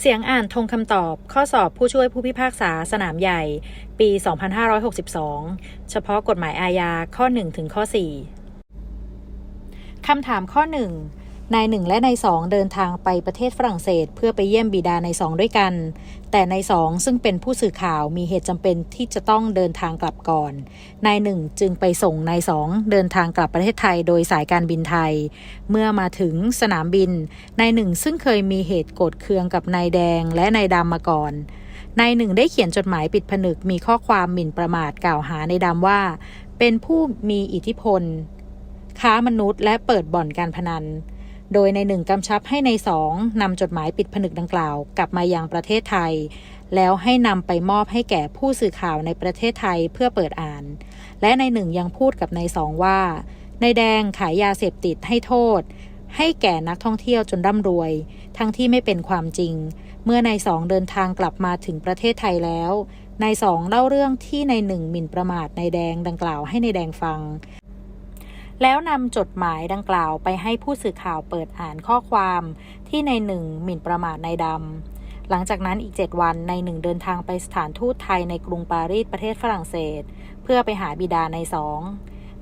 เสียงอ่านทงคำตอบ ข้อสอบผู้ช่วยผู้พิพากษาสนามใหญ่ ปี 2562 เฉพาะกฎหมายอาญาข้อ 1 ถึงข้อ 4 คำถามข้อ 1 นายหนึ่งและนายสองเดินทางไปประเทศฝรั่งเศส เพื่อไปเยี่ยมบิดานายสองด้วยกัน แต่นายสองซึ่งเป็นผู้สื่อข่าวมีเหตุจำเป็นที่จะต้องเดินทางกลับก่อน นายหนึ่งจึงไปส่งนายสองเดินทางกลับประเทศไทยโดยสายการบินไทย เมื่อมาถึงสนามบิน นายหนึ่งซึ่งเคยมีเหตุโกรธเคืองกับนายแดงและนายดำมาก่อนนายหนึ่งได้เขียนจดหมายปิดผนึกมีข้อความหมิ่นประมาทกล่าวหาในดำว่า เป็นผู้มีอิทธิพล ค้ามนุษย์และเปิดบ่อนการพนัน โดยในหนึ่งกำชับให้ในสองนำจดหมายปิดผนึกดังกล่าว กลับมายังประเทศไทย แล้วให้นำไปมอบให้แก่ผู้สื่อข่าวในประเทศไทยเพื่อเปิดอ่าน และในหนึ่งยังพูดกับในสองว่านายแดงขายยาเสพติดให้โทษ ให้แก่นักท่องเที่ยวจนร่ำรวย ทั้งที่ไม่เป็นความจริง เมื่อนายสองเดินทางกลับมาถึงประเทศไทยแล้วนายสองเล่าเรื่องที่นายหนึ่งหมิ่นประมาทนายแดงดังกล่าวให้นายแดงฟัง แล้วนำจดหมายดังกล่าวไปให้ผู้สื่อข่าวเปิดอ่านข้อความที่ในหนึ่งหมิ่นประมาทนายดำ หลังจากนั้นอีก 7 วันในหนึ่งเดินทางไปสถานทูตไทยในกรุงปารีสประเทศฝรั่งเศส เพื่อไปหาบิดาในสอง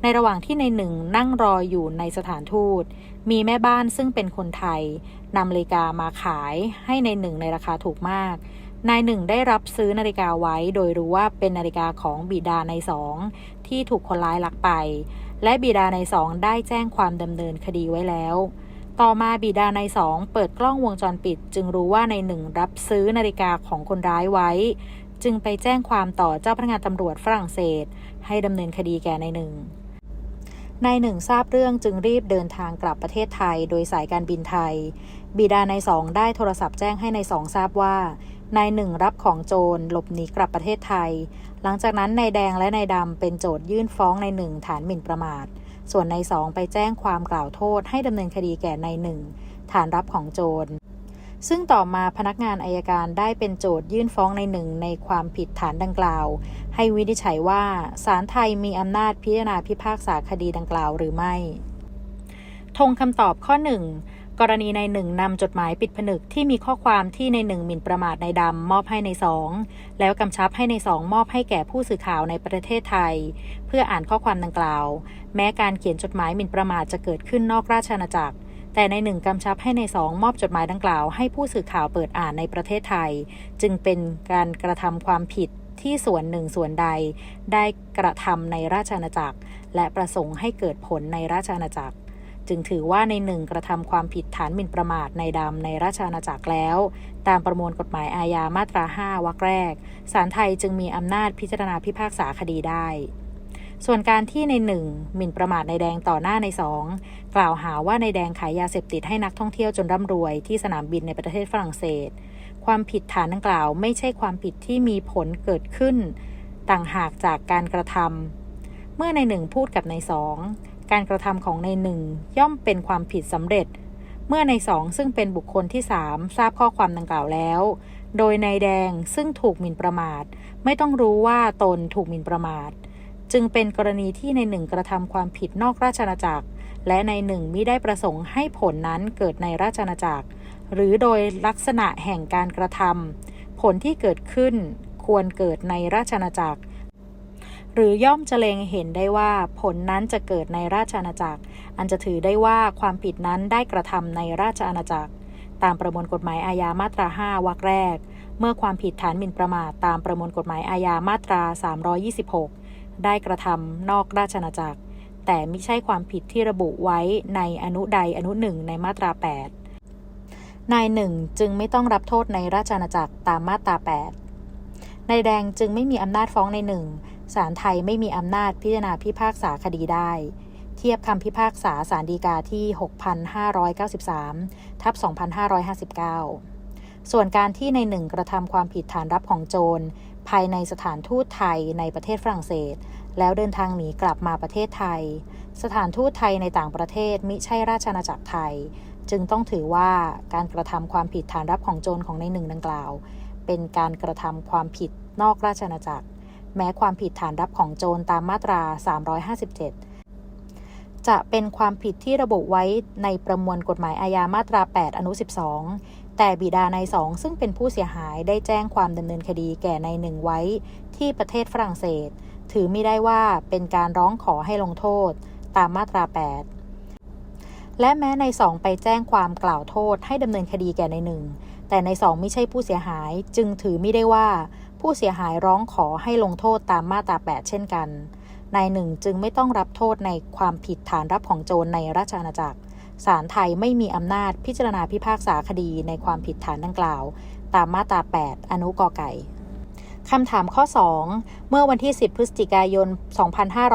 ในระหว่างที่ในหนึ่งนั่งรออยู่ในสถานทูต มีแม่บ้านซึ่งเป็นคนไทยนำนาฬิกามาขายให้ในหนึ่งในราคาถูกมาก นายหนึ่งได้รับซื้อนาฬิกาไว้ โดยรู้ว่าเป็นนาฬิกาของบิดาในสองที่ถูกคนร้ายลักไป และบิดาในสองได้แจ้งความดำเนินคดีไว้แล้ว ต่อมาบิดาในสองเปิดกล้องวงจรปิด จึงรู้ว่าในหนึ่งรับซื้อนาฬิกาของคนร้ายไว้ จึงไปแจ้งความต่อเจ้าพนักงานตำรวจฝรั่งเศส ให้ดำเนินคดีแก่ในหนึ่งนายหนึ่งทราบเรื่องจึงรีบเดินทางกลับประเทศไทยโดยสายการบินไทย บิดานายสองได้โทรศัพท์แจ้งให้ในายสองทราบว่านายหนึ่งรับของโจรหลบหนีกลับประเทศไทย หลังจากนั้นนายแดงและนายดำเป็นโจทยื่นฟ้องนายหนึ่งฐานหมิ่นประมาท ส่วนนายสองไปแจ้งความกล่าวโทษให้ดำเนินคดีแก่นายหนึ่งฐานรับของโจร ซึ่งต่อมาพนักงานอายการได้เป็นโจทยื่นฟ้องในหนึ่งในความผิดฐานดังกล่าว ให้วินิจฉัยว่าศาลไทยมีอำนาจพิจารณาพิพากษาคดีดังกล่าวหรือไม่ ทงคำตอบข้อ1 กรณีในหนึ่งนำจดหมายปิดผนึกที่มีข้อความที่ในหนึ่งหมิ่นประมาทในดำมอบให้ในสองแล้วกำชับให้ในสองมอบให้แก่ผู้สื่อข่าวในประเทศไทย เพื่ออ่านข้อความดังกล่าว แม้การเขียนจดหมายหมิ่นประมาทจะเกิดขึ้นนอกราชอาณาจักร แต่ในหนึ่งกำชับให้ในสองมอบจดหมายดังกล่าวให้ผู้สื่อข่าวเปิดอ่านในประเทศไทย จึงเป็นการกระทำความผิดที่ส่วนหนึ่งส่วนใด ได้กระทำในราชอาณาจักร และประสงค์ให้เกิดผลในราชอาณาจักร จึงถือว่าในหนึ่งกระทำความผิดฐานหมิ่นประมาทในดำในราชอาณาจักรแล้ว ตามประมวลกฎหมายอาญามาตรา 5วรรคแรกศาลไทยจึงมีอำนาจพิจารณาพิพากษาคดีได้ ส่วนการที่ในหนึ่งหมิ่นประมาทในแดงต่อหน้าในสองกล่าวหาว่าในแดงขายยาเสพติดให้นักท่องเที่ยวจนร่ำรวยที่สนามบินในประเทศฝรั่งเศส ความผิดฐานดังกล่าวไม่ใช่ความผิดที่มีผลเกิดขึ้น ต่างหากจากการกระทำเมื่อในหนึ่งพูดกับในสอง การกระทำของในหนึ่งย่อมเป็นความผิดสำเร็จ เมื่อในสองซึ่งเป็นบุคคลที่สามทราบข้อความดังกล่าวแล้ว โดยนายแดงซึ่งถูกหมิ่นประมาท ไม่ต้องรู้ว่าตนถูกหมิ่นประมาท จึงเป็นกรณีที่ในหนึ่งกระทำความผิดนอกราชอาณาจักร และในหนึ่งมิได้ประสงค์ให้ผลนั้นเกิดในราชอาณาจักร หรือโดยลักษณะแห่งการกระทำผลที่เกิดขึ้นควรเกิดในราชอาณาจักร หรือย่อมจะเลงเห็นได้ว่าผลนั้นจะเกิดในราชอาณาจักร อันจะถือได้ว่าความผิดนั้นได้กระทำในราชอาณาจักร ตามประมวลกฎหมายอาญามาตรา 5 วรรคแรก เมื่อความผิดฐานหมิ่นประมาทตามประมวลกฎหมายอาญามาตรา 326 ได้กระทำนอกราชอาณาจักร แต่ไม่ใช่ความผิดที่ระบุไว้ในอนุใดอนุหนึ่งในมาตรา 8 นายหนึ่งจึงไม่ต้องรับโทษในราชอาณาจักรตามมาตรา 8นายแดงจึงไม่มีอำนาจฟ้องในหนึ่ง ศาลไทยไม่มีอำนาจพิจารณาพิพากษาคดีได้ เทียบคำพิพากษาสารดีกาที่ 6,593 ทับ 2,559 ส่วนการที่ในหนึ่งกระทำความผิดฐานรับของโจร ภายในสถานทูตไทยในประเทศฝรั่งเศส แล้วเดินทางหนีกลับมาประเทศไทย สถานทูตไทยในต่างประเทศมิใช่ราชอาณาจักรไทย จึงต้องถือว่าการกระทำความผิดฐานรับของโจรของในหนึ่งดังกล่าว เป็นการกระทำความผิดนอกราชอาณาจักร แม้ความผิดฐานรับของโจรตามมาตรา 357 จะเป็นความผิดที่ระบุไว้ในประมวลกฎหมายอาญามาตรา 8 อนุ 12 แต่บิดานายสองซึ่งเป็นผู้เสียหายได้แจ้งความดำเนินคดีแก่นายหนึ่งไว้ที่ประเทศฝรั่งเศส ถือไม่ได้ว่าเป็นการร้องขอให้ลงโทษตามมาตรา 8 และแม้ในสองไปแจ้งความกล่าวโทษให้ดำเนินคดีแก่ในหนึ่งแต่ในสองไม่ใช่ผู้เสียหายจึงถือไม่ได้ว่า ผู้เสียหายร้องขอให้ลงโทษตามมาตรา 8 เช่นกัน นายหนึ่งจึงไม่ต้องรับโทษในความผิดฐานรับของโจรในราชอาณาจักร ศาลไทยไม่มีอำนาจพิจารณาพิพากษาคดีในความผิดฐานดังกล่าว ตามมาตรา 8 อนุกอไก่คำถามข้อ 2 เมื่อวันที่ 10 พฤศจิกายน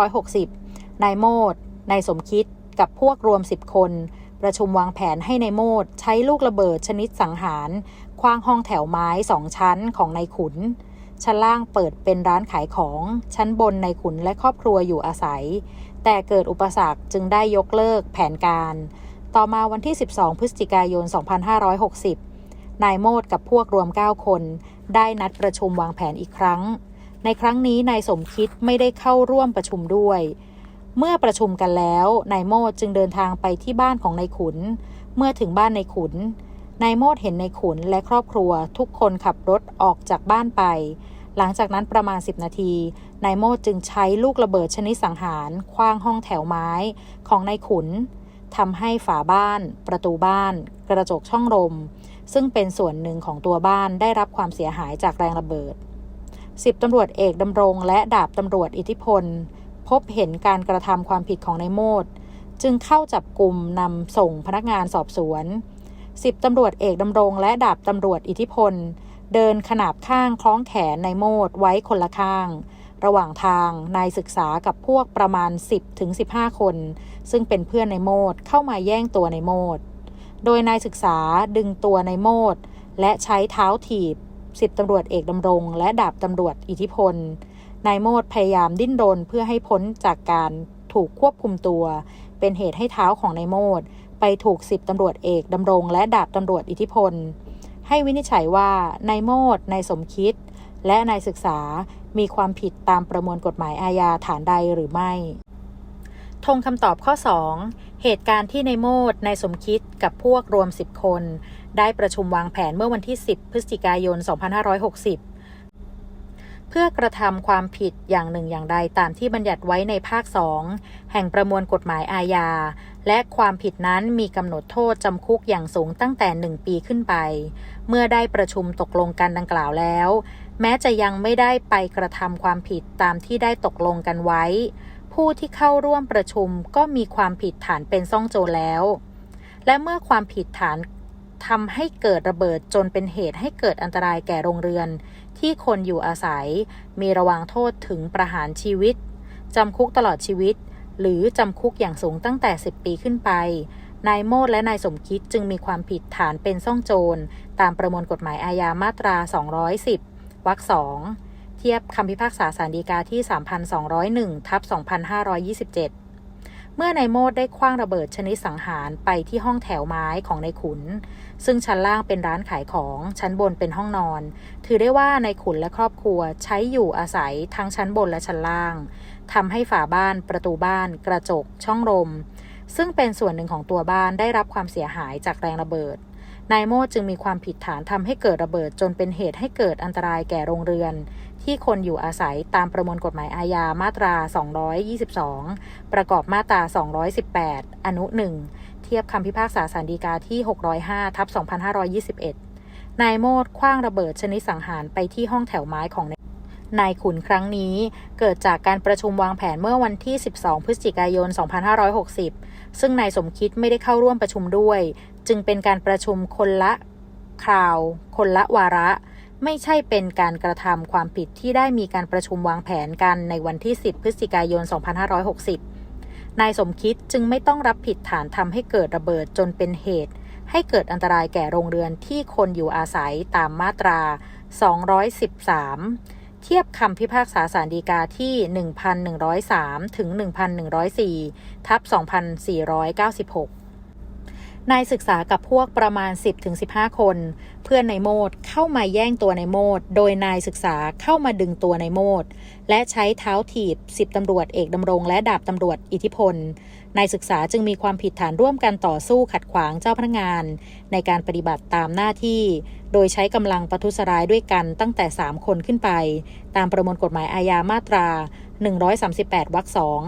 2560 นายโมด นายสมคิด กับพวกรวม 10 คน ประชุมวางแผนให้นายโมด ใช้ลูกระเบิดชนิดสังหาร คว้างห้องแถวไม้สองชั้นของนายขุน ชั้นล่างเปิดเป็นร้านขายของ ชั้นบนในขุนและครอบครัวอยู่อาศัย แต่เกิดอุปสรรคจึงได้ยกเลิกแผนการ ต่อมาวันที่ 12 พฤศจิกายน 2560 นายโมดกับพวกรวม 9 คน ได้นัดประชุมวางแผนอีกครั้ง ในครั้งนี้นายสมคิดไม่ได้เข้าร่วมประชุมด้วย เมื่อประชุมกันแล้วนายโมดจึงเดินทางไปที่บ้านของนายขุน เมื่อถึงบ้านนายขุน นายโมดเห็นในขุนและครอบครัว ทุกคนขับรถออกจากบ้านไป หลังจากนั้นประมาณ 10 นาที นายโมดจึงใช้ลูกระเบิดชนิดสังหารคว้างห้องแถวไม้ของนายขุนทำให้ฝาบ้าน ประตูบ้าน กระจกช่องลมซึ่งเป็นส่วนหนึ่งของตัวบ้านได้รับความเสียหายจากแรงระเบิดสิบตำรวจเอกดำรงและดาบตำรวจอิทธิพล พบเห็นการกระทำความผิดของนายโมด จึงเข้าจับกลุ่มนำส่งพนักงานสอบสวน สิบตำรวจเอกดำรงและดาบตำรวจอิทธิพล เดินขนาบข้างคล้องแขนในโมดไว้คนละข้าง ระหว่างทางนายศึกษากับพวกประมาณ 10ถึง15 คน ซึ่งเป็นเพื่อนในโมดเข้ามาแย่งตัวในโมด โดยนายศึกษาดึงตัวในโมด และใช้เท้าถีบสิบตำรวจเอกดำรง และดาบตำรวจอิทธิพล นายโมดพยายามดิ้นรนเพื่อให้พ้นจากการถูกควบคุมตัว เป็นเหตุให้เท้าของนายโมด ไปถูกสิบตำรวจเอกดำรงและดาบตำรวจอิทธิพล ให้วินิจฉัยว่านายโมดนายสมคิด และนายศึกษามีความผิดตามประมวลกฎหมายอาญาฐานใดหรือไม่ทงคำตอบข้อ 2 เหตุการณ์ที่นายโมดนายสมคิดกับพวกรวม 10 คน ได้ประชุมวางแผนเมื่อวันที่ 10 พฤศจิกายน 2560 เพื่อกระทำความผิดอย่างหนึ่งอย่างใดตามที่บัญญัติไว้ในภาค 2 แห่งประมวลกฎหมายอาญา และความผิดนั้นมีกำหนดโทษจำคุกอย่างสูงตั้งแต่ 1 ปีขึ้นไป เมื่อได้ประชุมตกลงกันดังกล่าวแล้ว แม้จะยังไม่ได้ไปกระทำความผิดตามที่ได้ตกลงกันไว้ ผู้ที่เข้าร่วมประชุมก็มีความผิดฐานเป็นซ่องโจรแล้ว และเมื่อความผิดฐานทำให้เกิดระเบิดจนเป็นเหตุให้เกิดอันตรายแก่โรงเรือน ที่คนอยู่อาศัย มีระวางโทษถึงประหารชีวิตจำคุกตลอดชีวิต หรือจำคุกอย่างสูงตั้งแต่ 10 ปีขึ้นไป นายโมดและนายสมคิดจึงมีความผิดฐานเป็นซ่องโจร ตามประมวลกฎหมายอาญามาตรา 210 วรรคสองเทียบคำพิพากษาสารดีกาที่ 3,201 ทับ 2,527 เมื่อนายโมดได้คว้างระเบิดชนิดสังหารไปที่ห้องแถวไม้ของนายขุน ซึ่งชั้นล่างเป็นร้านขายของ ชั้นบนเป็นห้องนอน ถือได้ว่านายขุนและครอบครัวใช้อยู่อาศัยทั้งชั้นบนและชั้นล่าง ทำให้ฝาบ้านประตูบ้าน กระจก ช่องลม ซึ่งเป็นส่วนหนึ่งของตัวบ้านได้รับความเสียหายจากแรงระเบิด นายโมดจึงมีความผิดฐานทำให้เกิดระเบิดจนเป็นเหตุให้เกิดอันตรายแก่โรงเรือน ที่คนอยู่อาศัยตามประมวลกฎหมายอาญามาตรา 222 ประกอบมาตรา 218 อนุ 1 เทียบคำพิพากษาสารดีกาที่ 605ทับ2521 นายโมดคว้างระเบิดชนิดสังหารไปที่ห้องแถวไม้ของ นายขุนครั้งนี้ เกิดจากการประชุมวางแผนเมื่อวันที่ 12 พฤศจิกายน 2560 ซึ่งนายสมคิดไม่ได้เข้าร่วมประชุมด้วย จึงเป็นการประชุมคนละคราว คนละวาระ ไม่ใช่เป็นการกระทำความผิดที่ได้มีการประชุมวางแผนกันในวันที่ 10 พฤศจิกายน 2560 นายสมคิดจึงไม่ต้องรับผิดฐานทำให้เกิดระเบิดจนเป็นเหตุให้เกิดอันตรายแก่โรงเรือนที่คนอยู่อาศัยตามมาตรา 213 เทียบคำพิพากษาสารดีกาที่ 1103 ถึง 1104 ทับ 2496 นายศึกษากับพวกประมาณ 10-15 คน เพื่อนนายโมดเข้ามาแย่งตัวนายโมดโดยนายศึกษาเข้ามาดึงตัวนายโมดและใช้เท้าถีบสิบตำรวจเอกดำรงและดาบตำรวจอิทธิพล นายศึกษาจึงมีความผิดฐานร่วมกันต่อสู้ขัดขวางเจ้าพนักงาน ในการปฏิบัติตามหน้าที่ โดยใช้กำลังประทุษร้ายด้วยกันตั้งแต่ 3 คนขึ้นไป ตามประมวลกฎหมายอาญามาตรา 138วรรคสอง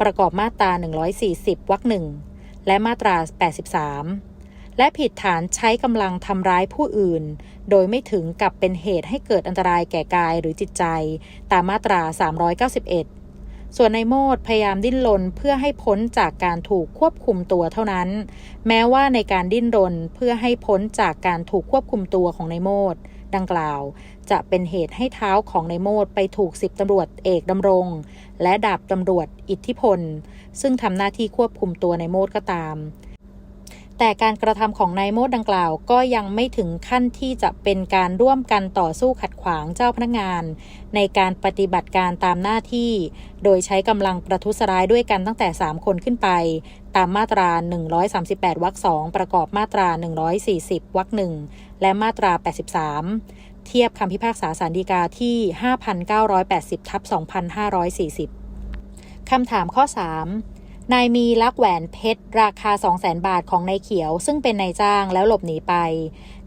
ประกอบมาตรา 140วรรคหนึ่ง และมาตรา 83 และผิดฐานใช้กำลังทำร้ายผู้อื่น โดยไม่ถึงกับเป็นเหตุให้เกิดอันตรายแก่กายหรือจิตใจ ตามมาตรา 391 ส่วนในโมดพยายามดิ้นรนเพื่อให้พ้นจากการถูกควบคุมตัวเท่านั้น แม้ว่าในการดิ้นรนเพื่อให้พ้นจากการถูกควบคุมตัวของในโมดดังกล่าวจะเป็นเหตุให้เท้าของในโมดไปถูกสิบตำรวจเอกดำรง และดาบตำรวจอิทธิพล ซึ่งทำหน้าที่ควบคุมตัวในโมดก็ตาม แต่การกระทำของนายโมดดังกล่าวก็ยังไม่ถึงขั้นที่จะเป็นการร่วมกันต่อสู้ขัดขวางเจ้าพนักงาน ในการปฏิบัติการตามหน้าที่ โดยใช้กำลังประทุษร้ายด้วยกันตั้งแต่ 3 คนขึ้นไป ตามมาตรา 138วรรคสองประกอบมาตรา 140วรรคหนึ่งและมาตรา 83 เทียบคำพิพากษาสารดีกาที่ 5,980ทับ2,540 คำถามข้อ 3 นายมีลักแหวนเพชร ราคา 200,000บาทของนายเขียว ซึ่งเป็นนายจ้างแล้วหลบหนีไป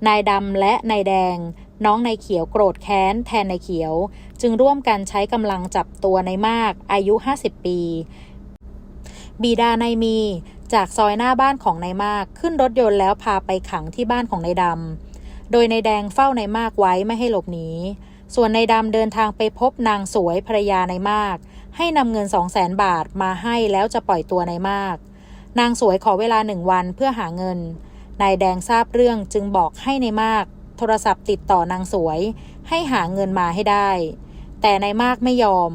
นายดำและนายแดง น้องนายเขียวโกรธแค้นแทนนายเขียว จึงร่วมกันใช้กำลังจับตัวนายมาก อายุ 50 ปี บีดานายมี จากซอยหน้าบ้านของนายมากขึ้นรถยนต์แล้วพาไปขังที่บ้านของนายดำโดยนายแดงเฝ้านายมากไว้ไม่ให้หลบหนีส่วนนายดำเดินทางไปพบนางสวยภรรยานายมาก ให้นำเงินสองแสนบาทมาให้แล้วจะปล่อยตัวนายมาก นางสวยขอเวลาหนึ่งวันเพื่อหาเงิน นายแดงทราบเรื่องจึงบอกให้นายมาก โทรศัพท์ติดต่อนางสวย ให้หาเงินมาให้ได้ แต่นายมากไม่ยอม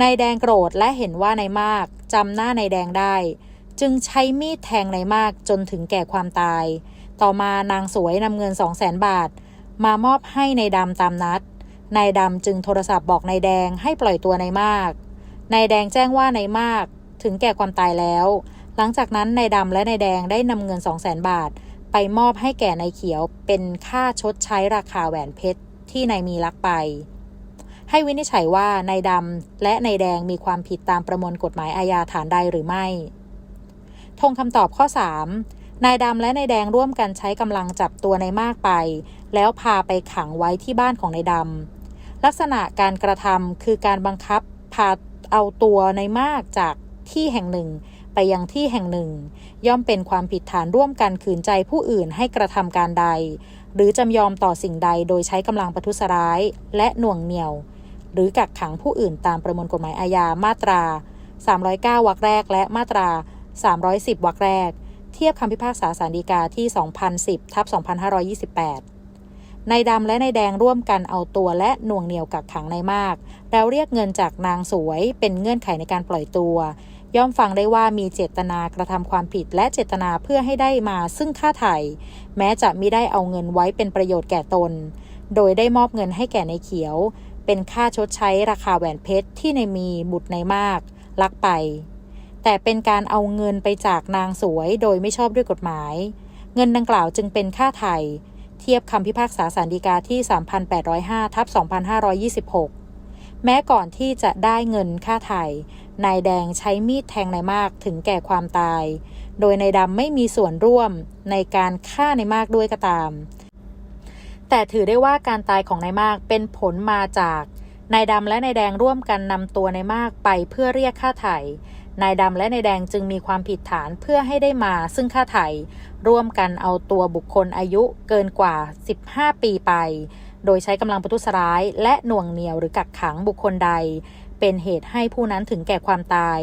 นายแดงโกรธและเห็นว่านายมากจำหน้านายแดงได้ จึงใช้มีดแทงนายมากจนถึงแก่ความตาย ต่อมานางสวยนำเงินสองแสนบาท มามอบให้นายดำตามนัดนายดำจึงโทรศัพท์บอกนายแดงให้ปล่อยตัวนายมาก นายแดงแจ้งว่านายมากถึงแก่ความตายแล้ว หลังจากนั้นนายดำและนายแดงได้นำเงินสองแสนบาท ไปมอบให้แก่นายเขียวเป็นค่าชดใช้ราคาแหวนเพชรที่นายมีลักไป ให้วินิจฉัยว่านายดำและนายแดงมีความผิดตามประมวลกฎหมายอาญาฐานใดหรือไม่ ทงคำตอบข้อ 3 นายดำและนายแดงร่วมกันใช้กำลังจับตัวนายมากไป แล้วพาไปขังไว้ที่บ้านของนายดำลักษณะการกระทำคือการบังคับพา เอาตัวในมากจากที่แห่งหนึ่ง ไปยังที่แห่งหนึ่ง ย่อมเป็นความผิดฐานร่วมกันขืนใจผู้อื่นให้กระทำการใด หรือจำยอมต่อสิ่งใดโดยใช้กำลังประทุษร้าย และหน่วงเหนี่ยว หรือกักขังผู้อื่นตามประมวลกฎหมายอาญามาตรา 309 วรรคแรก และมาตรา 310 วรรคแรก เทียบคำพิพากษาสารดีกาที่ 2010ทับ2528 นายดำและนายแดงร่วมกันเอาตัวและหน่วงเหนี่ยวกักขังนายมาก แล้วเรียกเงินจากนางสวยเป็นเงื่อนไขในการปล่อยตัว ย่อมฟังได้ว่ามีเจตนากระทำความผิดและเจตนาเพื่อให้ได้มาซึ่งค่าไถ่แม้จะมิได้เอาเงินไว้เป็นประโยชน์แก่ตน โดยได้มอบเงินให้แก่นายเขียว เป็นค่าชดใช้ราคาแหวนเพชรที่ในมีบุตรในมาก ลักไป แต่เป็นการเอาเงินไปจากนางสวยโดยไม่ชอบด้วยกฎหมาย เงินดังกล่าวจึงเป็นค่าไถ่ เทียบคำพิพากษาสารดีกาที่ 3,805ทับ2,526 แม้ก่อนที่จะได้เงินค่าไถ่นายแดงใช้มีดแทงนายมากถึงแก่ความตาย โดยนายดำไม่มีส่วนร่วมในการฆ่านายมากด้วยก็ตาม แต่ถือได้ว่าการตายของนายมากเป็นผลมาจากนายดำและนายแดงร่วมกันนำตัวนายมากไปเพื่อเรียกค่าไถ่ นายดำและนายแดงจึงมีความผิดฐานเพื่อให้ได้มาซึ่งค่าไถ่ร่วมกันเอาตัวบุคคลอายุเกินกว่า 15 ปีไป โดยใช้กำลังประทุษร้าย และหน่วงเหนี่ยวหรือกักขังบุคคลใด เป็นเหตุให้ผู้นั้นถึงแก่ความตาย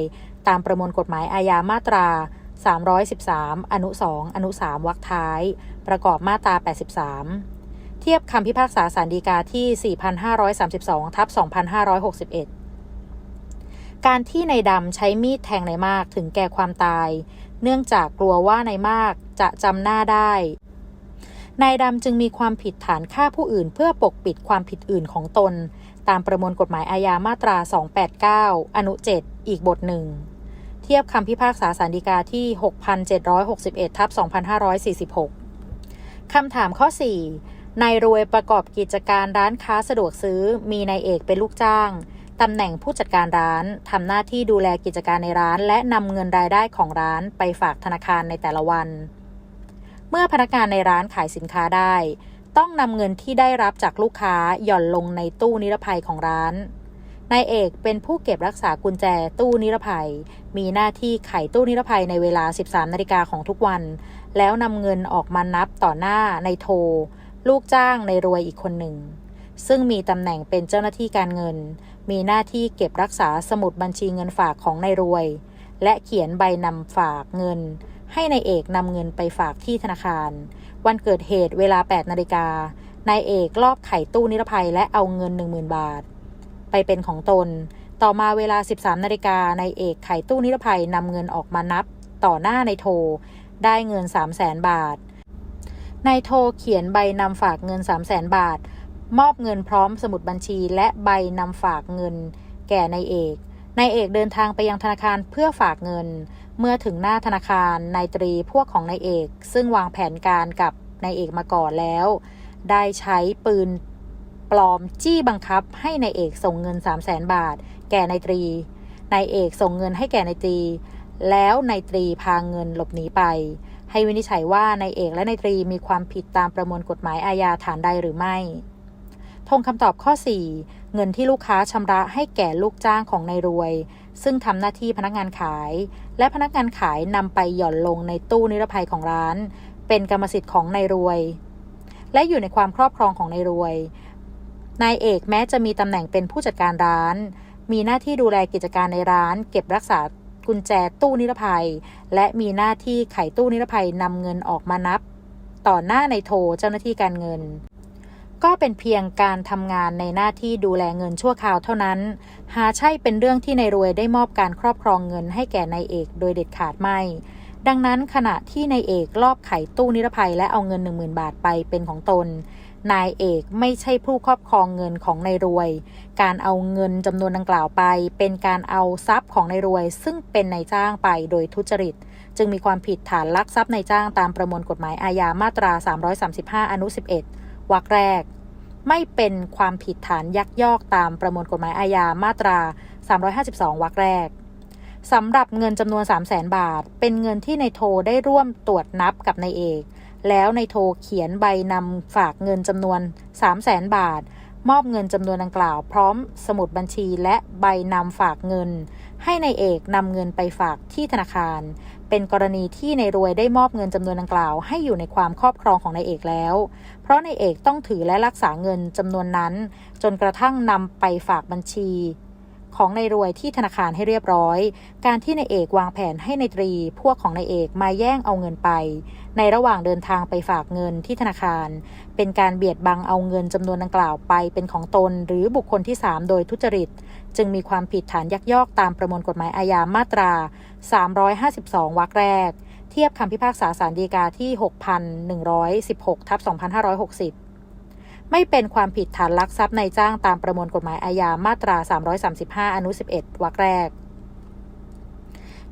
ตามประมวลกฎหมายอาญามาตรา 313 อนุ 2 อนุ 3วรรคท้าย ประกอบมาตรา 83 เทียบคำพิพากษาสารดีกาที่ 4,532ทับ2,561 การที่นายดำใช้มีดแทงนายมากถึงแก่ความตาย เนื่องจากกลัวว่านายมากจะจำหน้าได้ นายดำจึงมีความผิดฐานฆ่าผู้อื่นเพื่อปกปิดความผิดอื่นของตน ตามประมวลกฎหมายอาญามาตรา 289 อนุ 7 อีกบทหนึ่ง เทียบคำพิพากษาสารดีกาที่ 6,761 ทับ 2546 คำถามข้อ 4นายรวยประกอบกิจการร้านค้าสะดวกซื้อมีนายเอกเป็นลูกจ้าง ตำแหน่งผู้จัดการร้านทำหน้าที่ดูแลกิจการในร้าน และนำเงินรายได้ของร้านไปฝากธนาคารในแต่ละวัน เมื่อพนักงานในร้านขายสินค้าได้ ต้องนำเงินที่ได้รับจากลูกค้าหย่อนลงในตู้นิรภัยของร้านนายเอกเป็นผู้เก็บรักษากุญแจตู้นิรภัย มีหน้าที่ไขตู้นิรภัยในเวลา 13นาฬิกาของทุกวัน แล้วนำเงินออกมานับต่อหน้าในโท ลูกจ้างในรวยอีกคนหนึ่ง ซึ่งมีตำแหน่งเป็นเจ้าหน้าที่การเงิน มีหน้าที่เก็บรักษาสมุดบัญชีเงินฝากของนายรวย และเขียนใบนำฝากเงิน ให้ในายเอกนำเงินไปฝากที่ธนาคาร วันเกิดเหตุเวลา 8 นาฬิกานายเอกลอบไขตู้นิรภัยและเอาเงิน 10,000 บาท ไปเป็นของตน ต่อมาเวลา 13 นาฬิกานายเอกไขตู้นิรภัยนำเงินออกมานับ ต่อหน้านายโท ได้เงิน 3 0 0แสนบาทนายโทเขียนใบนำฝากเงิน 3 0 0แสนบาท มอบเงินพร้อมสมุดบัญชีและใบนำฝากเงิน แก่นายเอกนายเอกเดินทางไปยังธนาคารเพื่อฝากเงิน เมื่อถึงหน้าธนาคารนายตรีพวกของนายเอก ซึ่งวางแผนการกับนายเอกมาก่อนแล้ว ได้ใช้ปืนปลอมจี้บังคับให้ในายเอกส่งเงิน 3 0 0แสนบาท แก่นายตรีนายเอกส่งเงินให้แก่นายตรี แล้วนายตรีพาเงินหลบหนีไป ให้วินิจฉัยว่านายเอกและนายตรีมีความผิดตามประมวลกฎหมายอาญาฐานใดหรือไม่ ทงคำตอบข้อ 4 เงินที่ลูกค้าชำระให้แก่ลูกจ้างของนายรวย ซึ่งทำหน้าที่พนักงานขาย และพนักงานขายนำไปหย่อนลงในตู้นิรภัยของร้าน เป็นกรรมสิทธิ์ของนายรวย และอยู่ในความครอบครองของนายรวย นายเอกแม้จะมีตำแหน่งเป็นผู้จัดการร้าน มีหน้าที่ดูแลกิจการในร้าน เก็บรักษากุญแจตู้นิรภัย และมีหน้าที่ไขตู้นิรภัยนำเงินออกมานับ ต่อหน้าในโทเจ้าหน้าที่การเงิน ก็เป็นเพียงการทำงานในหน้าที่ดูแลเงินชั่วคราวเท่านั้น หาใช่เป็นเรื่องที่นายรวยได้มอบการครอบครองเงินให้แก่นายเอกโดยเด็ดขาดไม่ ดังนั้นขณะที่นายเอกลอบไขตู้นิรภัยและเอาเงิน 10,000 บาทไปเป็นของตน นายเอกไม่ใช่ผู้ครอบครองเงินของนายรวย การเอาเงินจำนวนดังกล่าวไป เป็นการเอาทรัพย์ของนายรวย ซึ่งเป็นนายจ้างไปโดยทุจริต จึงมีความผิดฐานลักทรัพย์นายจ้างตามประมวลกฎหมายอาญามาตรา 335 อนุ 11 วรรคแรก ไม่เป็นความผิดฐานยักยอกตามประมวลกฎหมายอาญามาตรา 352 วรรคแรกสำหรับเงินจำนวน 3 0 0แสนบาท เป็นเงินที่ในโทได้ร่วมตรวจนับกับนายเอก แล้วในโทเขียนใบนำฝากเงินจำนวน 3 0 0แสนบาท มอบเงินจำนวนดังกล่าว พร้อมสมุดบัญชีและใบนำฝากเงิน ให้ในายเอกนำเงินไปฝากที่ธนาคาร เป็นกรณีที่ในรวยได้มอบเงินจำนวนดังกล่าว ให้อยู่ในความครอบครองของนายเอกแล้ว เพราะนายเอกต้องถือและรักษาเงินจำนวนนั้น จนกระทั่งนำไปฝากบัญชี ของนายรวยที่ธนาคารให้เรียบร้อย การที่นายเอกวางแผนให้นายตรีพวกของนายเอกมาแย่งเอาเงินไป ในระหว่างเดินทางไปฝากเงินที่ธนาคาร เป็นการเบียดบังเอาเงินจำนวนดังกล่าวไปเป็นของตนหรือบุคคลที่ 3 โดยทุจริต จึงมีความผิดฐานยักยอกตามประมวลกฎหมายอาญามาตรา 352 วรรคแรก เทียบคำพิพากษาสารดีกาที่ 6,116ทับ2560 ไม่เป็นความผิดฐานลักทรัพย์ในจ้างตามประมวลกฎหมายอาญามาตรา 335 อนุ 11 วรรคแรก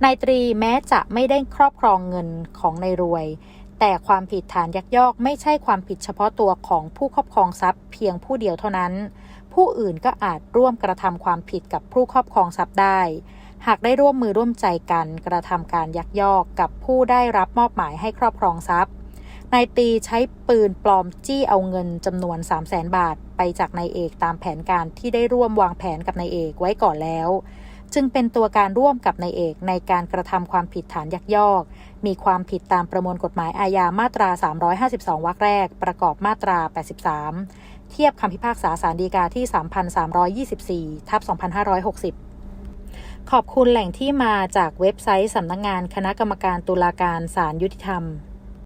นายตรีแม้จะไม่ได้ครอบครองเงินของนายรวย แต่ความผิดฐานยักยอกไม่ใช่ความผิดเฉพาะตัวของผู้ครอบครองทรัพย์เพียงผู้เดียวเท่านั้น ผู้อื่นก็อาจร่วมกระทำความผิดกับผู้ครอบครองทรัพย์ได้ หากได้ร่วมมือร่วมใจกันกระทำการยักยอกกับผู้ได้รับมอบหมายให้ครอบครองทรัพย์นายตีใช้ปืนปลอมจี้เอาเงินจำนวน 3 0 0แสนบาทไปจากนายเอกตามแผนการที่ได้ร่วมวางแผนกับนายเอกไว้ก่อนแล้ว จึงเป็นตัวการร่วมกับนายเอกในการกระทำความผิดฐานยักยอก มีความผิดตามประมวลกฎหมายอาญามาตรา 352 วรรคแรก ประกอบมาตรา 83 เทียบคำพิพากษาสารดีกาที่ 3,324 ทับ 2560 ขอบคุณแหล่งที่มาจากเว็บไซต์สำนักงงานคณะกรรมการตุลาการศาลยุติธรรม